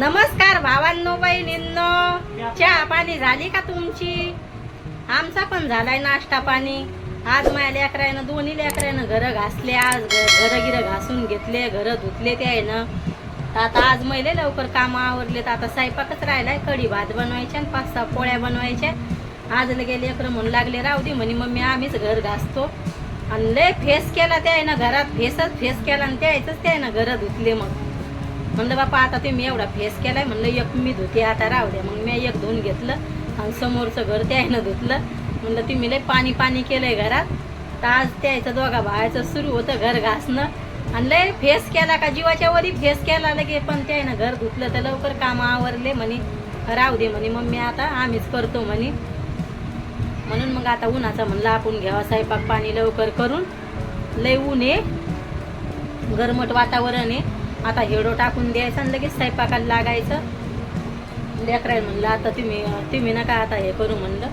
नमस्कार भावांनो बहिणींनो. चहा पाणी झाली का तुमची? आमचा पण झालाय नाश्ता पाणी. आज माझ्या लेकरानं दोन्ही लेकरानं घरं घासले आज. घर गिरं घासून घेतले घरं धुतले ते आहे ना. तर आता आज मैले लवकर कामं आवरले तर आता स्वयंपाकच राहिलाय. कढी भात बनवायच्या आणि पाच सहा पोळ्या बनवायच्या. आज लगे लेकरं म्हणू लागले राहू दे म्हणे मम्मी आम्हीच घर घासतो. आणि लय फेस केला ते आहे ना घरात फेसच फेस केला आणि त्यायचंच ते आहे ना घरं धुतले मग. म्हणलं बापा आता तुम्ही एवढा फेस केलाय. म्हणलं एक मी धुते आता राहू द्या मग मी एक धुवून घेतलं आणि समोरचं घर त्यानं धुतलं. म्हणलं तुम्ही लय पाणी पाणी केलंय घरात. तर आज त्याचं दोघा भावाचं सुरू होतं घर घासणं. आणि लय फेस केला का जीवाच्या वरी फेस केला लगे पण त्यानं घर धुतलं तर लवकर कामं आवरले म्हणे. राहू दे म्हणे मम्मी आता आम्हीच करतो म्हणे. म्हणून मग आता उन्हाचा म्हणलं आपण घ्यावा स्वयंपाक पाणी लवकर करून. लय ऊन आहे. गरमट वातावरण आहे. आता हेडो टाकून द्यायचा आणि लगेच स्वयंपाकाला लागायचं. लेकराय म्हणलं आता तुम्ही तुम्ही नका आता हे करू म्हणलं.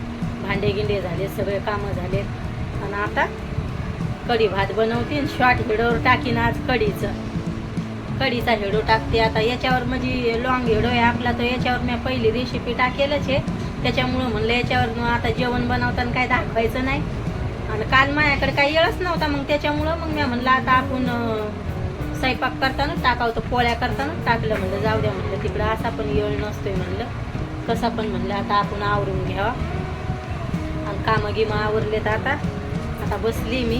भांडे गिंडे झाले सगळे कामं झाले. आणि आता कढी भात बनवते आणि शॉर्ट हेडोवर टाकीन आज कढीचं. कढीचा हेडो टाकते. आता याच्यावर म्हणजे लॉंग हेडो आहे आपला तर याच्यावर मी पहिली रेसिपी टाकेलच आहे. त्याच्यामुळं म्हणलं याच्यावर मग आता जेवण बनवताना काय दाखवायचं नाही. आणि काल माझ्याकडे काही येळच नव्हता मग त्याच्यामुळं मग मी म्हणलं आता आपण स्वयंपाक करताना टाकावं तर पोळ्या करताना टाकलं म्हणलं जाऊ द्या म्हणलं तिकडं असा पण येळ नसतोय म्हणलं कसा पण म्हणलं आता आपण आवरून घ्यावा. आणि कामं गिमं आवरलेत आता. आता बसली मी.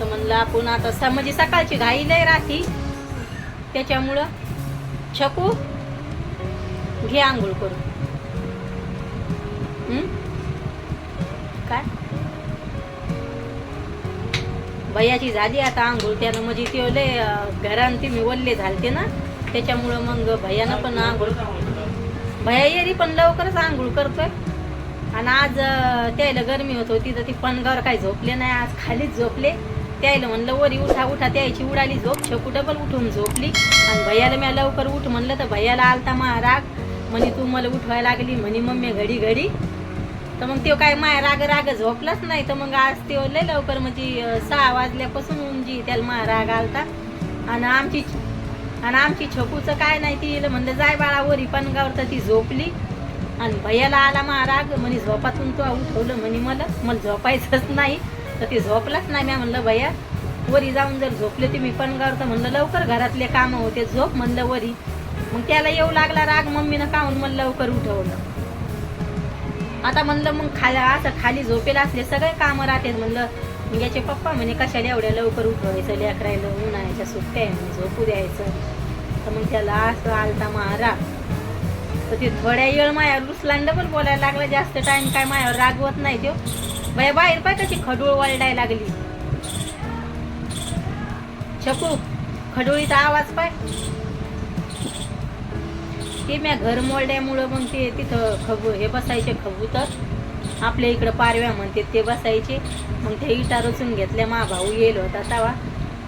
तर म्हणलं आपण आता स म्हणजे सकाळची घाई लय राहती. त्याच्यामुळं छकू घे आंघोळ करून. काय? भैयाची झाली आता आंघोळ. त्यानं म्हणजे ते लय घरान घरान मी वल्ले झालते ना. त्याच्यामुळं मग भैयानं पण आंघोळ भैया येरी पण लवकरच आंघोळ करतोय. आणि आज त्यायला त्याला गरमी होत होती तर ती पणगावर काही झोपले नाही. आज खालीच झोपले. त्याला म्हणलं वरी उठा उठा. त्याची उडाली झोप. छकू डबल उठून झोपली. आणि भैयाला मी लवकर उठ म्हणलं तर भैयाला आलता मा राग. म्हणे तू मला उठवायला लागली. म्हणे मम्मी घडी घडी. तर मग तो काय माया राग राग झोपलाच नाही. तर मग आज ते लय लवकर म्हणजे सहा वाजल्यापासून उंजी त्याला माया राग आलता. आणि आमची आणि आमची छकूचं काय नाही ती म्हणलं जाय बाळा वरी पणगावर. तर ती झोपली. आणि भैयाला आला मा राग म्हणे झोपातून तो उठवलं म्हणे मला. मला झोपायचंच नाही. तर ती झोपलाच नाही. मी म्हणलं भैया वरी जाऊन जर झोपले तुम्ही पणगावर. तर म्हणलं लवकर घरातले कामं होते झोप म्हणलं वरी. मग त्याला येऊ लागला राग मम्मीनं काहून मला लवकर उठवलं? आता म्हणलं मग खाली असं खाली झोपेला असले सगळे कामं राहते म्हणलं. मग याचे पप्पा म्हणे कशाला एवढ्या लवकर उठवायचं? लेकरायला उन्हाळ्याच्या सुट्ट्या आहे म्हणे झोपू द्यायचं. तर मग त्याला असं आलता मारा. तर ते थोड्या वेळ मायावर रुसलांड पण बोलायला लागला जास्त टाइम काय मायावर रागवत नाही तो बाय बाहेर पाय कशी खडूळ वळडाय लागली. छकू खडोळीचा आवाज पाय. ते म्या घर मोडल्यामुळं मग ते तिथं खबू हे बसायचे खबूतर. आपल्या इकडं पारव्या म्हणते ते बसायचे. मग ते इटा रचून घेतल्या मा भाऊ येईल होता तवा.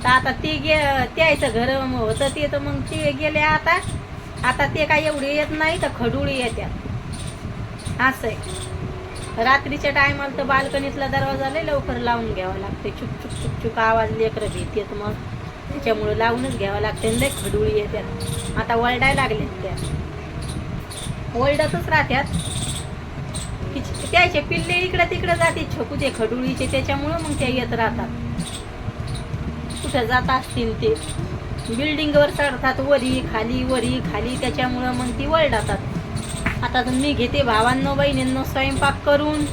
तर आता ते गे त्याचं घर होतं ते तर मग ते गेले आता. आता ते काय एवढे येत नाही तर खडुळी येत्या. असं आहे. रात्रीच्या टायमाला तर बाल्कनीतला दरवाजा लय लवकर लावून घ्यावा लागते. चुक चुक चुक चुक आवाज लेकरं भीत मग. त्याच्यामुळं लावूनच घ्यावं लागते लय खडुळी येत्या. आता वळडाय लागल्यात त्या. ओल्डतच राहत्यात. त्याचे पिल्ले इकडं तिकडं जाते छकू ते खडुळीचे त्याच्यामुळं मग त्या येत राहतात. कुठं जात असतील ते. बिल्डिंगवर चढतात वरी खाली वरी खाली त्याच्यामुळं मग ती वळडातात आता तर मी घेते भावांनो बहिणींनो स्वयंपाक करून.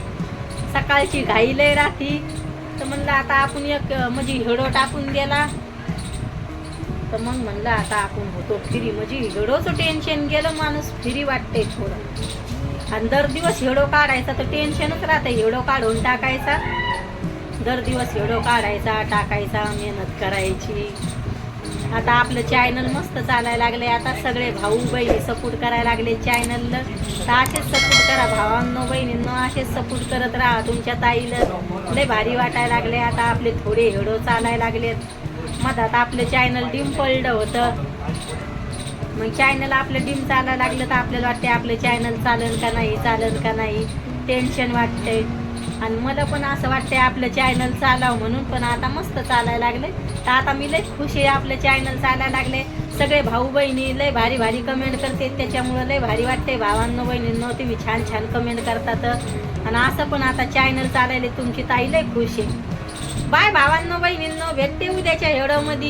सकाळची घाई लय राहती. तर म्हणलं आता आपण एक म्हणजे हिडो टाकून गेला तर मग म्हणलं आता आपण होतो फिरी. म्हणजे हेडोचं टेन्शन गेलं माणूस फिरी वाटते थोडं. आणि दर दिवस हेडो काढायचा तर टेन्शनच राहतं. हेडो काढून टाकायचा. दर दिवस हेडो काढायचा टाकायचा मेहनत करायची. आता आपलं चॅनल मस्त चालायला लागले आता सगळे भाऊ बहिणी सपोर्ट करायला लागले चॅनलला तर असेच सपोर्ट करा. भावांनो बहिणींनो असेच सपोर्ट करत राहा. तुमच्या ताईला लय भारी वाटायला लागले आता आपले थोडे हेडो चालायला लागलेत. मधात आपलं चॅनल डिम पडलं होतं. मग चॅनल आपलं डिम चालायला लागलं तर आपल्याला वाटते आपलं चॅनल चालेल का नाही चालेल का नाही. टेन्शन वाटतंय. आणि मला पण असं वाटतंय आपलं चॅनल चालावं म्हणून पण आता मस्त चालायला लागले तर आता मी लय खुश आहे आपलं चॅनल चालायला लागले सगळे भाऊ बहिणी लय भारी भारी कमेंट करते त्याच्यामुळं लय भारी वाटते भावांनो बहिणींनो तुम्ही छान छान कमेंट करतात. आणि असं पण आता चॅनल चालायले तुमची ताई लय खुश आहे. बाय भावांनो बहिणींनो भेटते उद्याच्या हेडमध्ये